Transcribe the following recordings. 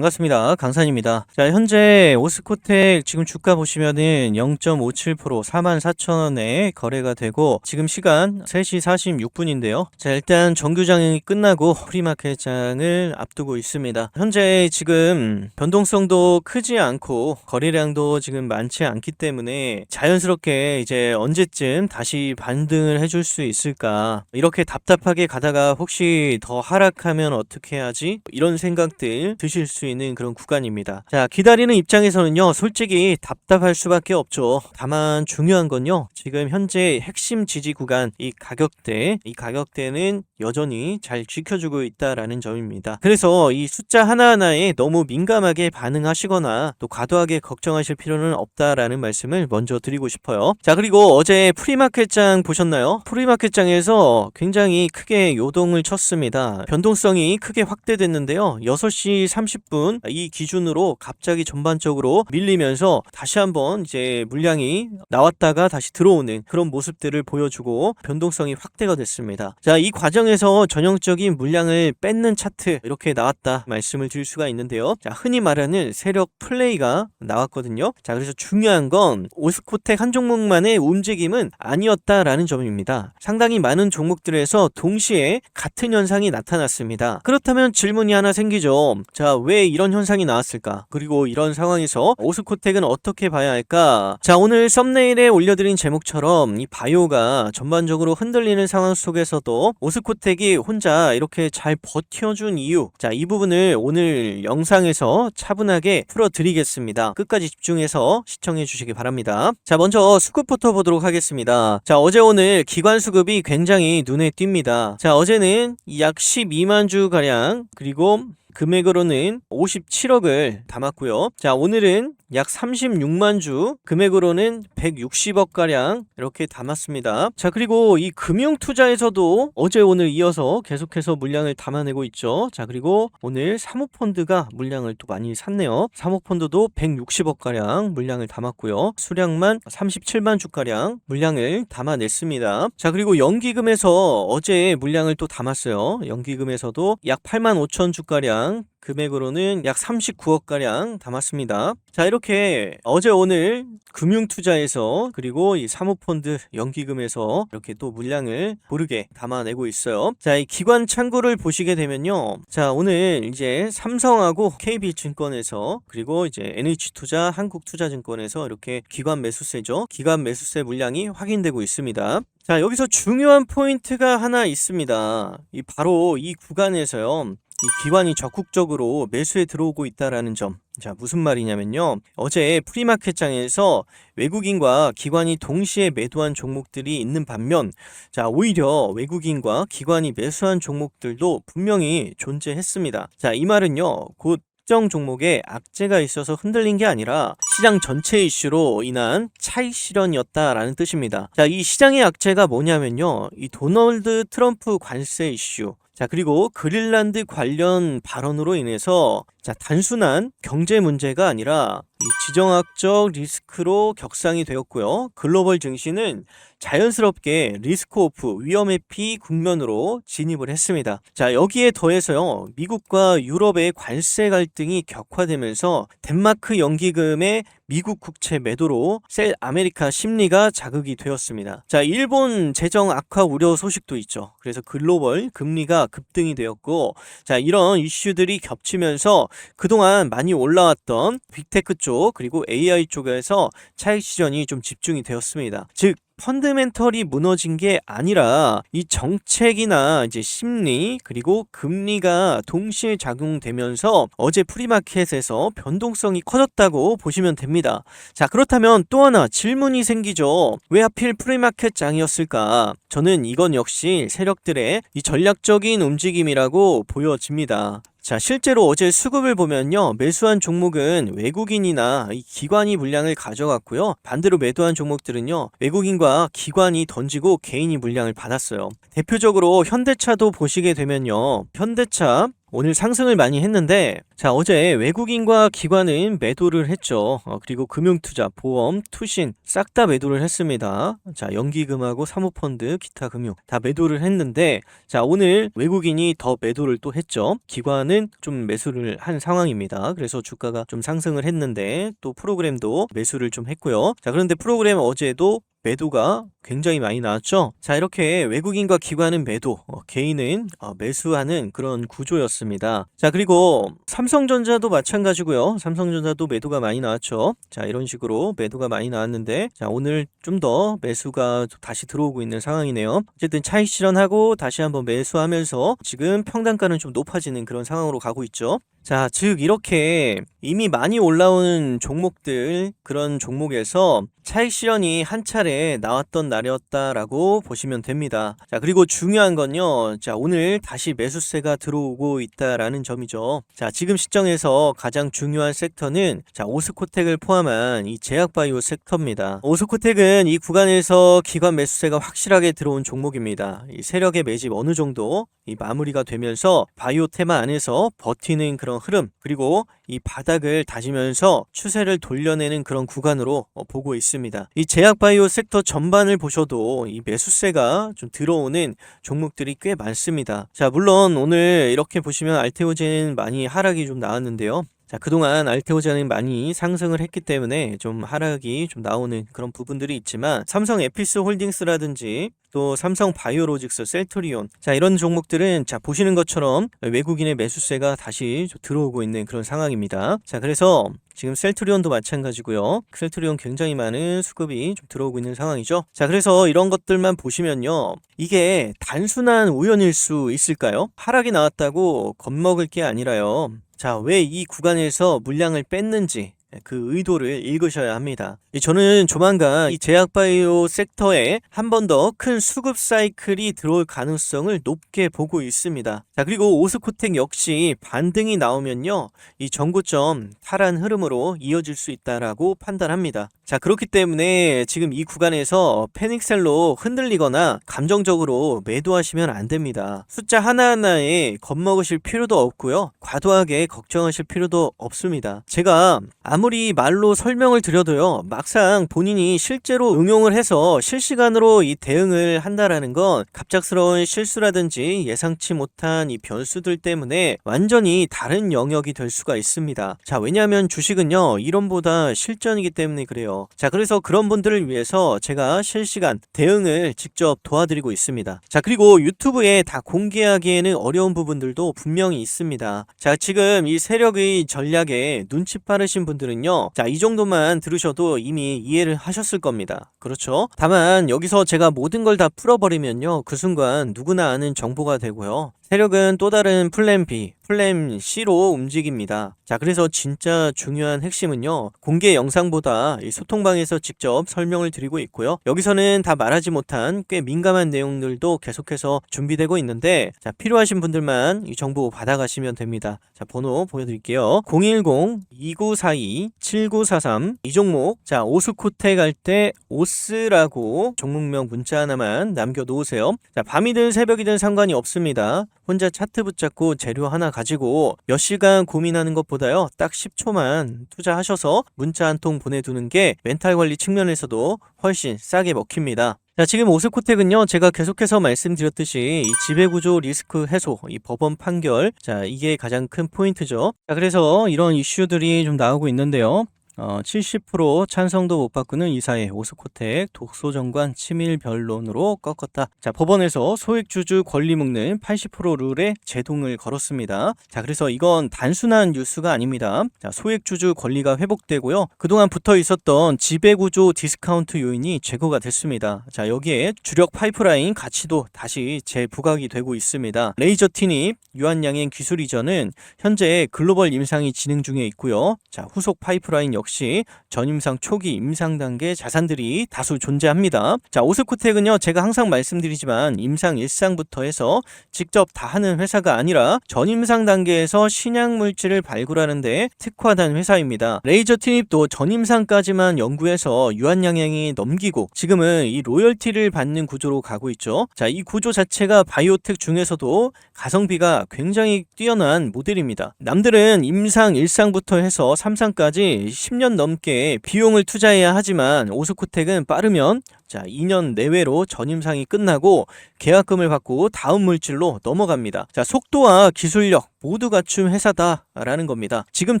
반갑습니다. 강산입니다. 자, 현재 오스코텍 지금 주가 보시면은 0.57% 44,000원에 거래가 되고 지금 시간 3시 46분인데요. 자, 일단 정규장이 끝나고 프리마켓장을 앞두고 있습니다. 현재 지금 변동성도 크지 않고 거래량도 지금 많지 않기 때문에 자연스럽게 이제 언제쯤 다시 반등을 해줄 수 있을까 이렇게 답답하게 가다가 혹시 더 하락하면 어떻게 하지 이런 생각들 드실 수 있는 그런 구간입니다. 자 기다리는 입장에서는요 솔직히 답답할 수밖에 없죠. 다만 중요한 건요 지금 현재 핵심 지지 구간 이 가격대 이 가격대는 여전히 잘 지켜주고 있다라는 점입니다 그래서 이 숫자 하나하나에 너무 민감하게 반응하시거나 또 과도하게 걱정하실 필요는 없다라는 말씀을 먼저 드리고 싶어요 자 그리고 어제 프리마켓장 보셨나요? 프리마켓장에서 굉장히 크게 요동을 쳤습니다. 변동성이 크게 확대됐는데요. 6시 30분 이 기준으로 갑자기 전반적으로 밀리면서 다시 한번 이제 물량이 나왔다가 다시 들어오는 그런 모습들을 보여주고 변동성이 확대가 됐습니다. 자, 이 과정에 서 전형적인 물량을 뺏는 차트 이렇게 나왔다 말씀을 드릴 수가 있는데요. 자, 흔히 말하는 세력 플레이가 나왔거든요. 자, 그래서 중요한 건 오스코텍 한 종목만의 움직임은 아니었다라는 점입니다. 상당히 많은 종목들에서 동시에 같은 현상이 나타났습니다. 그렇다면 질문이 하나 생기죠. 자, 왜 이런 현상이 나왔을까? 그리고 이런 상황에서 오스코텍은 어떻게 봐야 할까? 자, 오늘 썸네일에 올려드린 제목처럼 이 바이오가 전반적으로 흔들리는 상황 속에서도 오스코텍 이 혼자 이렇게 잘 버텨준 이유. 자, 이 부분을 오늘 영상에서 차분하게 풀어드리겠습니다. 끝까지 집중해서 시청해 주시기 바랍니다. 자, 먼저 수급부터 보도록 하겠습니다. 자, 어제 오늘 기관 수급이 굉장히 눈에 띕니다. 자, 어제는 약 12만 주 가량 그리고 금액으로는 57억을 담았고요. 자, 오늘은 약 36만 주, 금액으로는 160억 가량 이렇게 담았습니다. 자, 그리고 이 금융 투자에서도 어제 오늘 이어서 계속해서 물량을 담아내고 있죠. 자, 그리고 오늘 사모펀드가 물량을 또 많이 샀네요. 사모펀드도 160억 가량 물량을 담았고요. 수량만 37만 주 가량 물량을 담아냈습니다. 자, 그리고 연기금에서 어제 물량을 또 담았어요. 연기금에서도 약 8만 5천 주 가량 금액으로는 약 39억 가량 담았습니다. 자, 이렇게 어제 오늘 금융투자에서 그리고 이 사모펀드 연기금에서 이렇게 또 물량을 고르게 담아내고 있어요. 자, 이 기관 창구를 보시게 되면요. 자, 오늘 이제 삼성하고 KB증권에서 그리고 이제 NH투자, 한국투자증권에서 이렇게 기관 매수세죠. 기관 매수세 물량이 확인되고 있습니다. 자, 여기서 중요한 포인트가 하나 있습니다. 이 바로 이 구간에서요. 이 기관이 적극적으로 매수에 들어오고 있다라는 점. 자, 무슨 말이냐면요. 어제 프리마켓장에서 외국인과 기관이 동시에 매도한 종목들이 있는 반면, 자, 오히려 외국인과 기관이 매수한 종목들도 분명히 존재했습니다. 자, 이 말은요. 곧 특정 종목에 악재가 있어서 흔들린 게 아니라 시장 전체 이슈로 인한 차익 실현이었다라는 뜻입니다. 자, 이 시장의 악재가 뭐냐면요. 이 도널드 트럼프 관세 이슈, 자, 그리고 그릴란드 관련 발언으로 인해서 자, 단순한 경제 문제가 아니라 이 지정학적 리스크로 격상이 되었고요. 글로벌 증시는 자연스럽게 리스크 오프 위험 회피 국면으로 진입을 했습니다. 자, 여기에 더해서요. 미국과 유럽의 관세 갈등이 격화되면서 덴마크 연기금의 미국 국채 매도로 셀 아메리카 심리가 자극이 되었습니다. 자, 일본 재정 악화 우려 소식도 있죠. 그래서 글로벌 금리가 급등이 되었고, 자, 이런 이슈들이 겹치면서 그동안 많이 올라왔던 빅테크 쪽, 그리고 AI 쪽에서 차익 실현이 좀 집중이 되었습니다. 즉, 펀드멘털이 무너진 게 아니라 이 정책이나 이제 심리 그리고 금리가 동시에 작용되면서 어제 프리마켓에서 변동성이 커졌다고 보시면 됩니다. 자, 그렇다면 또 하나 질문이 생기죠. 왜 하필 프리마켓 장이었을까? 저는 이건 역시 세력들의 이 전략적인 움직임이라고 보여집니다. 자, 실제로 어제 수급을 보면요. 매수한 종목은 외국인이나 기관이 물량을 가져갔고요. 반대로 매도한 종목들은요. 외국인과 기관이 던지고 개인이 물량을 받았어요. 대표적으로 현대차도 보시게 되면요. 현대차 오늘 상승을 많이 했는데 자 어제 외국인과 기관은 매도를 했죠. 어, 그리고 금융투자, 보험, 투신 싹 다 매도를 했습니다. 자 연기금하고 사모펀드, 기타 금융 다 매도를 했는데 자 오늘 외국인이 더 매도를 또 했죠. 기관은 좀 매수를 한 상황입니다. 그래서 주가가 좀 상승을 했는데 또 프로그램도 매수를 좀 했고요. 자 그런데 프로그램 어제도 매도가 굉장히 많이 나왔죠. 자, 이렇게 외국인과 기관은 매도, 어, 개인은 어, 매수하는 그런 구조였습니다. 자, 그리고 삼성전자도 마찬가지고요. 삼성전자도 매도가 많이 나왔죠. 자, 이런 식으로 매도가 많이 나왔는데, 자, 오늘 좀 더 매수가 다시 들어오고 있는 상황이네요. 어쨌든 차익 실현하고 다시 한번 매수하면서 지금 평단가는 좀 높아지는 그런 상황으로 가고 있죠. 자, 즉 이렇게 이미 많이 올라오는 종목들 그런 종목에서 차익 실현이 한 차례 나왔던 날이었다라고 보시면 됩니다. 자, 그리고 중요한 건요. 자, 오늘 다시 매수세가 들어오고 있다라는 점이죠. 자, 지금 시점에서 가장 중요한 섹터는 자, 오스코텍을 포함한 이 제약바이오 섹터입니다. 오스코텍은 이 구간에서 기관 매수세가 확실하게 들어온 종목입니다. 이 세력의 매집 어느 정도 이 마무리가 되면서 바이오 테마 안에서 버티는 그런 흐름 그리고 이 바닥을 다지면서 추세를 돌려내는 그런 구간으로 어, 보고 있습니다. 이 제약바이오 섹터 전반을 보셔도 이 매수세가 좀 들어오는 종목들이 꽤 많습니다. 자, 물론 오늘 이렇게 보시면 알테오젠 많이 하락이 좀 나왔는데요. 자, 그동안 알테오젠은 많이 상승을 했기 때문에 좀 하락이 좀 나오는 그런 부분들이 있지만 삼성 에피스 홀딩스라든지 또 삼성 바이오로직스, 셀트리온 자 이런 종목들은 자 보시는 것처럼 외국인의 매수세가 다시 좀 들어오고 있는 그런 상황입니다. 자 그래서 지금 셀트리온도 마찬가지고요. 셀트리온 굉장히 많은 수급이 좀 들어오고 있는 상황이죠. 자 그래서 이런 것들만 보시면요. 이게 단순한 우연일 수 있을까요? 하락이 나왔다고 겁먹을 게 아니라요. 자, 왜 이 구간에서 물량을 뺐는지 그 의도를 읽으셔야 합니다. 저는 조만간 이 제약바이오 섹터에 한 번 더 큰 수급 사이클이 들어올 가능성을 높게 보고 있습니다. 자, 그리고 오스코텍 역시 반등이 나오면요. 이 전고점 탈환 흐름으로 이어질 수 있다라고 판단합니다. 자, 그렇기 때문에 지금 이 구간에서 패닉셀로 흔들리거나 감정적으로 매도하시면 안 됩니다. 숫자 하나하나에 겁먹으실 필요도 없고요. 과도하게 걱정하실 필요도 없습니다. 제가 아무 리 말로 설명을 드려도요. 막상 본인이 실제로 응용을 해서 실시간으로 이 대응을 한다라는 건 갑작스러운 실수라든지 예상치 못한 이 변수들 때문에 완전히 다른 영역이 될 수가 있습니다. 자, 왜냐하면 주식은요. 이론보다 실전이기 때문에 그래요. 자, 그래서 그런 분들을 위해서 제가 실시간 대응을 직접 도와드리고 있습니다. 자, 그리고 유튜브에 다 공개하기에는 어려운 부분들도 분명히 있습니다. 자, 지금 이 세력의 전략에 눈치 빠르신 분들은 요. 자, 이 정도만 들으셔도 이미 이해를 하셨을 겁니다. 그렇죠? 다만 여기서 제가 모든 걸 다 풀어버리면요. 그 순간 누구나 아는 정보가 되고요. 세력은 또 다른 플랜 B, 플랜 C로 움직입니다. 자, 그래서 진짜 중요한 핵심은요. 공개 영상보다 이 소통방에서 직접 설명을 드리고 있고요. 여기서는 다 말하지 못한 꽤 민감한 내용들도 계속해서 준비되고 있는데 자, 필요하신 분들만 이 정보 받아가시면 됩니다. 자, 번호 보여드릴게요. 010-2942-7943 이 종목 자, 오스코텍 할때 오스라고 종목명 문자 하나만 남겨놓으세요. 자, 밤이든 새벽이든 상관이 없습니다. 혼자 차트 붙잡고 재료 하나 가지고 몇 시간 고민하는 것보다요. 딱 10초만 투자하셔서 문자 한 통 보내두는 게 멘탈 관리 측면에서도 훨씬 싸게 먹힙니다. 자, 지금 오스코텍은요, 제가 계속해서 말씀드렸듯이 이 지배구조 리스크 해소, 이 법원 판결, 자, 이게 가장 큰 포인트죠. 자, 그래서 이런 이슈들이 좀 나오고 있는데요. 어, 70% 찬성도 못 바꾸는 이사회 오스코텍 독소정관 치밀 변론으로 꺾었다. 자, 법원에서 소액주주 권리 묶는 80% 룰에 제동을 걸었습니다. 자, 그래서 이건 단순한 뉴스가 아닙니다. 자, 소액주주 권리가 회복되고요. 그동안 붙어 있었던 지배구조 디스카운트 요인이 제거가 됐습니다. 자, 여기에 주력 파이프라인 가치도 다시 재부각이 되고 있습니다. 레이저 티닙, 유한양행 기술 이전은 현재 글로벌 임상이 진행 중에 있고요. 자, 후속 파이프라인 역시 역시 전임상 초기 임상 단계 자산들이 다수 존재합니다. 자, 오스코텍은요, 제가 항상 말씀드리지만 임상 일상부터 해서 직접 다 하는 회사가 아니라 전임상 단계에서 신약 물질을 발굴하는데 특화된 회사입니다. 레이저 트립도 전임상까지만 연구해서 유한양행이 넘기고 지금은 이 로열티를 받는 구조로 가고 있죠. 자, 이 구조 자체가 바이오텍 중에서도 가성비가 굉장히 뛰어난 모델입니다. 남들은 임상 1상부터 해서 3상까지 10년 넘게 비용을 투자해야 하지만 오스코텍은 빠르면 자, 2년 내외로 전임상이 끝나고 계약금을 받고 다음 물질로 넘어갑니다. 자, 속도와 기술력 모두 갖춘 회사다라는 겁니다. 지금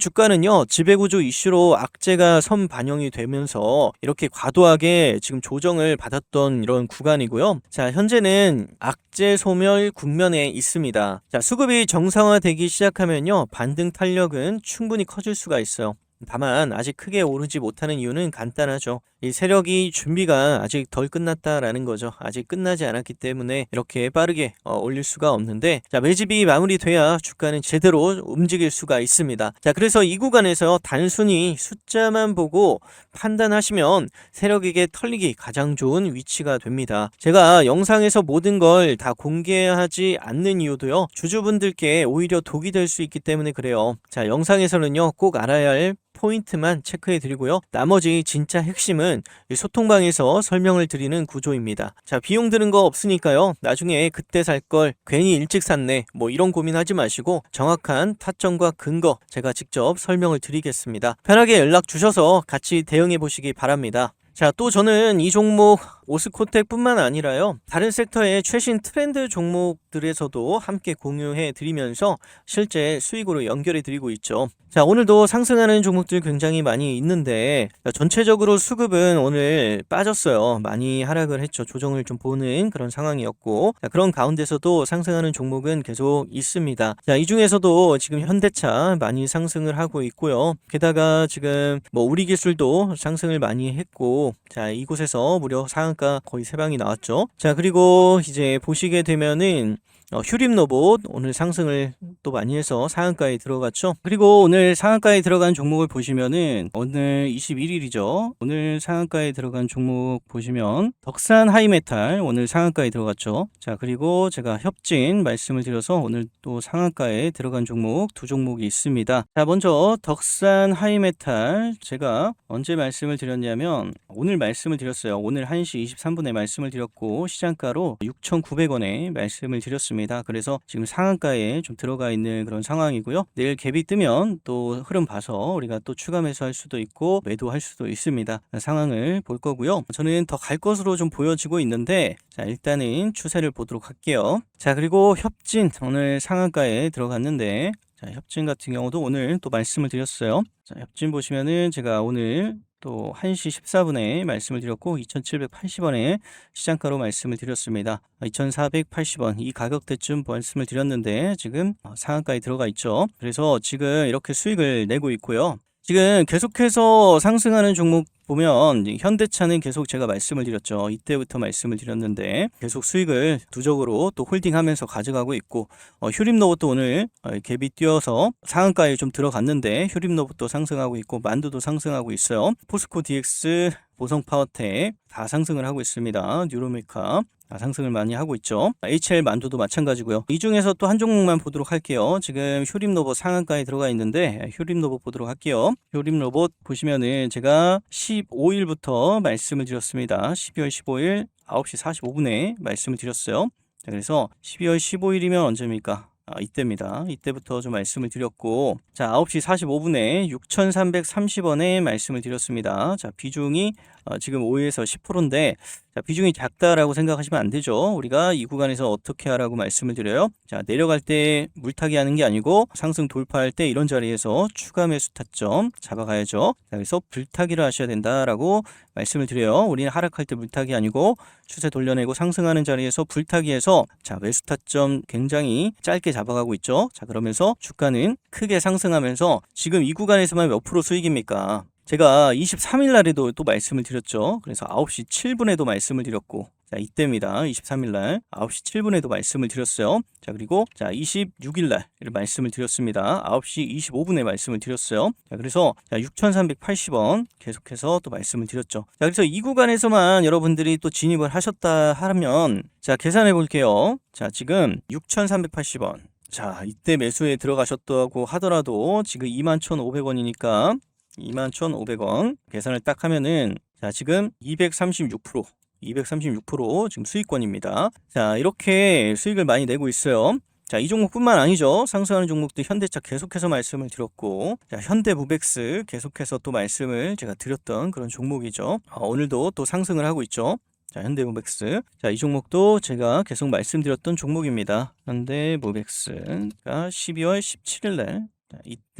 주가는요, 지배구조 이슈로 악재가 선 반영이 되면서 이렇게 과도하게 지금 조정을 받았던 이런 구간이고요. 자, 현재는 악재 소멸 국면에 있습니다. 자, 수급이 정상화되기 시작하면요, 반등 탄력은 충분히 커질 수가 있어요. 다만 아직 크게 오르지 못하는 이유는 간단하죠. 이 세력이 준비가 아직 덜 끝났다라는 거죠. 아직 끝나지 않았기 때문에 이렇게 빠르게 어, 올릴 수가 없는데 자 매집이 마무리돼야 주가는 제대로 움직일 수가 있습니다. 자 그래서 이 구간에서 단순히 숫자만 보고 판단하시면 세력에게 털리기 가장 좋은 위치가 됩니다. 제가 영상에서 모든 걸 다 공개하지 않는 이유도요. 주주분들께 오히려 독이 될 수 있기 때문에 그래요. 자 영상에서는요 꼭 알아야 할 포인트만 체크해 드리고요. 나머지 진짜 핵심은 이 소통방에서 설명을 드리는 구조입니다. 자, 비용 드는 거 없으니까요. 나중에 그때 살 걸 괜히 일찍 샀네. 뭐 이런 고민하지 마시고 정확한 타점과 근거 제가 직접 설명을 드리겠습니다. 편하게 연락 주셔서 같이 대응해 보시기 바랍니다. 자, 또 저는 이 종목 오스코텍뿐만 아니라요. 다른 섹터의 최신 트렌드 종목들에서도 함께 공유해 드리면서 실제 수익으로 연결해 드리고 있죠. 자, 오늘도 상승하는 종목들 굉장히 많이 있는데 전체적으로 수급은 오늘 빠졌어요. 많이 하락을 했죠. 조정을 좀 보는 그런 상황이었고 자, 그런 가운데서도 상승하는 종목은 계속 있습니다. 자, 이 중에서도 지금 현대차 많이 상승을 하고 있고요. 게다가 지금 뭐 우리 기술도 상승을 많이 했고 자, 이곳에서 무려 상한 가 거의 세 방이 나왔죠. 자, 그리고 이제 보시게 되면은 어, 휴림 로봇 오늘 상승을 또 많이 해서 상한가에 들어갔죠. 그리고 오늘 상한가에 들어간 종목을 보시면은 오늘 21일이죠. 오늘 상한가에 들어간 종목 보시면 덕산 하이메탈 오늘 상한가에 들어갔죠. 자 그리고 제가 협진 말씀을 드려서 오늘 또 상한가에 들어간 종목 두 종목이 있습니다. 자 먼저 덕산 하이메탈 제가 언제 말씀을 드렸냐면 오늘 말씀을 드렸어요. 오늘 1시 23분에 말씀을 드렸고 시장가로 6,900원에 말씀을 드렸습니다. 그래서 지금 상한가에 좀 들어가 있는 그런 상황이고요. 내일 갭이 뜨면 또 흐름 봐서 우리가 또 추가 매수할 수도 있고 매도할 수도 있습니다. 상황을 볼 거고요. 저는 더 갈 것으로 좀 보여지고 있는데 자 일단은 추세를 보도록 할게요. 자 그리고 협진 오늘 상한가에 들어갔는데 자, 협진 같은 경우도 오늘 또 말씀을 드렸어요. 자, 협진 보시면은 제가 오늘 또 1시 14분에 말씀을 드렸고 2,780원에 시장가로 말씀을 드렸습니다. 2,480원 이 가격대쯤 말씀을 드렸는데 지금 어, 상한가에 들어가 있죠. 그래서 지금 이렇게 수익을 내고 있고요. 지금 계속해서 상승하는 종목 보면 현대차는 계속 제가 말씀을 드렸죠. 이때부터 말씀을 드렸는데 계속 수익을 두적으로 또 홀딩하면서 가져가고 있고 어, 휴림로봇도 오늘 어, 갭이 뛰어서 상한가에 좀 들어갔는데 휴림로봇도 상승하고 있고 만두도 상승하고 있어요. 포스코 DX 보성 파워텍 다 상승을 하고 있습니다. 뉴로메카 다 상승을 많이 하고 있죠. HL 만두도 마찬가지고요. 이 중에서 또 한 종목만 보도록 할게요. 지금 휴림 로봇 상한가에 들어가 있는데 휴림 로봇 보도록 할게요. 휴림 로봇 보시면은 제가 15일부터 말씀을 드렸습니다. 12월 15일 9시 45분에 말씀을 드렸어요. 자, 그래서 12월 15일이면 언제입니까? 아, 이때입니다. 이때부터 좀 말씀을 드렸고, 자, 9시 45분에 6,330원에 말씀을 드렸습니다. 자, 비중이 어, 지금 5에서 10%인데, 자, 비중이 작다라고 생각하시면 안 되죠. 우리가 이 구간에서 어떻게 하라고 말씀을 드려요? 자, 내려갈 때 물타기 하는 게 아니고 상승 돌파할 때 이런 자리에서 추가 매수 타점 잡아가야죠. 자, 그래서 불타기를 하셔야 된다라고 말씀을 드려요. 우리는 하락할 때 물타기 아니고 추세 돌려내고 상승하는 자리에서 불타기해서 자, 매수 타점 굉장히 짧게 잡아가고 있죠. 자, 그러면서 주가는 크게 상승하면서 지금 이 구간에서만 몇 프로 수익입니까? 제가 23일 날에도 또 말씀을 드렸죠. 그래서 9시 7분에도 말씀을 드렸고 자, 이때입니다. 23일 날 9시 7분에도 말씀을 드렸어요. 자, 그리고 자, 26일 날 말씀을 드렸습니다. 9시 25분에 말씀을 드렸어요. 자, 그래서 자, 6,380원 계속해서 또 말씀을 드렸죠. 자, 그래서 이 구간에서만 여러분들이 또 진입을 하셨다 하면 자, 계산해 볼게요. 자, 지금 6,380원. 자, 이때 매수에 들어가셨다고 하더라도 지금 21,500원이니까 21,500원 계산을 딱 하면은 자, 지금 236% 236% 지금 수익권입니다. 자, 이렇게 수익을 많이 내고 있어요. 자, 이 종목뿐만 아니죠. 상승하는 종목도 현대차 계속해서 말씀을 드렸고, 자, 현대무백스 계속해서 또 말씀을 제가 드렸던 그런 종목이죠. 어, 오늘도 또 상승을 하고 있죠. 자, 현대모백스. 자, 이 종목도 제가 계속 말씀드렸던 종목입니다. 현대모백스가 12월 17일 날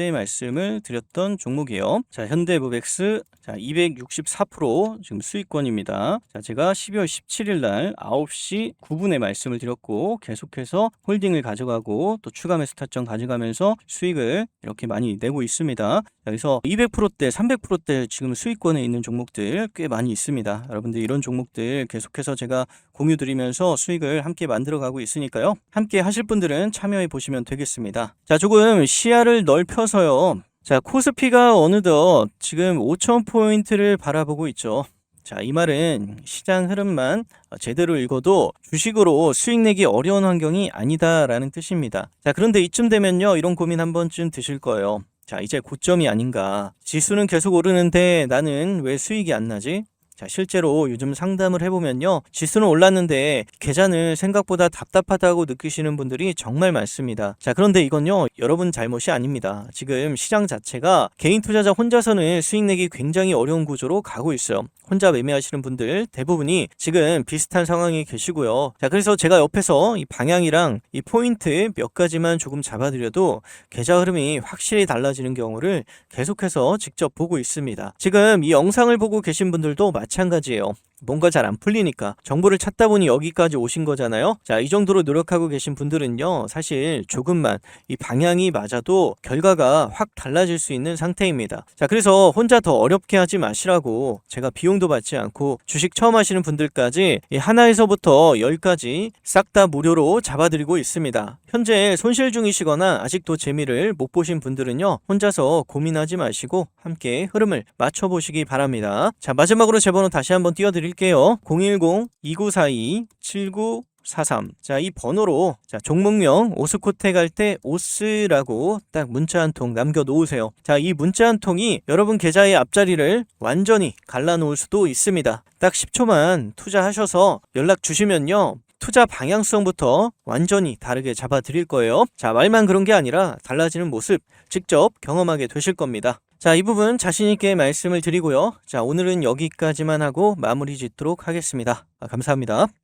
때 말씀을 드렸던 종목이에요. 자, 현대모백스 자, 264% 지금 수익권입니다. 자, 제가 12월 17일 날 9시 9분에 말씀을 드렸고 계속해서 홀딩을 가져가고 또 추가 매수 타점 가져가면서 수익을 이렇게 많이 내고 있습니다. 자, 그래서 200%대, 300%대 지금 수익권에 있는 종목들 꽤 많이 있습니다. 여러분들 이런 종목들 계속해서 제가 공유 드리면서 수익을 함께 만들어 가고 있으니까요. 함께 하실 분들은 참여해 보시면 되겠습니다. 자, 조금 시야를 넓혀서 요. 자, 코스피가 어느덧 지금 5,000포인트를 바라보고 있죠. 자, 이 말은 시장 흐름만 제대로 읽어도 주식으로 수익 내기 어려운 환경이 아니다라는 뜻입니다. 자, 그런데 이쯤 되면요. 이런 고민 한 번쯤 드실 거예요. 자, 이제 고점이 아닌가. 지수는 계속 오르는데 나는 왜 수익이 안 나지? 자, 실제로 요즘 상담을 해보면요. 지수는 올랐는데 계좌는 생각보다 답답하다고 느끼시는 분들이 정말 많습니다. 자, 그런데 이건요. 여러분 잘못이 아닙니다. 지금 시장 자체가 개인 투자자 혼자서는 수익 내기 굉장히 어려운 구조로 가고 있어요. 혼자 매매하시는 분들 대부분이 지금 비슷한 상황에 계시고요. 자, 그래서 제가 옆에서 이 방향이랑 이 포인트 몇 가지만 조금 잡아드려도 계좌 흐름이 확실히 달라지는 경우를 계속해서 직접 보고 있습니다. 지금 이 영상을 보고 계신 분들도 마찬가지 예요. 뭔가 잘 안 풀리니까 정보를 찾다 보니 여기까지 오신 거잖아요. 자, 이 정도로 노력하고 계신 분들은요, 사실 조금만 이 방향이 맞아도 결과가 확 달라질 수 있는 상태입니다. 자, 그래서 혼자 더 어렵게 하지 마시라고 제가 비용도 받지 않고 주식 처음 하시는 분들까지 이 하나에서부터 열까지 싹 다 무료로 잡아드리고 있습니다. 현재 손실 중이시거나 아직도 재미를 못 보신 분들은요, 혼자서 고민하지 마시고 함께 흐름을 맞춰보시기 바랍니다. 자, 마지막으로 제 번호 다시 한번 띄워드릴게요. 010-2942-79 43. 자, 이 번호로 자, 종목명 오스코테 갈때 오스라고 딱 문자 한 통 남겨 놓으세요. 자, 이 문자 한 통이 여러분 계좌의 앞자리를 완전히 갈라 놓을 수도 있습니다. 딱 10초만 투자하셔서 연락 주시면요. 투자 방향성부터 완전히 다르게 잡아 드릴 거예요. 자, 말만 그런 게 아니라 달라지는 모습 직접 경험하게 되실 겁니다. 자, 이 부분 자신있게 말씀을 드리고요. 자, 오늘은 여기까지만 하고 마무리 짓도록 하겠습니다. 아, 감사합니다.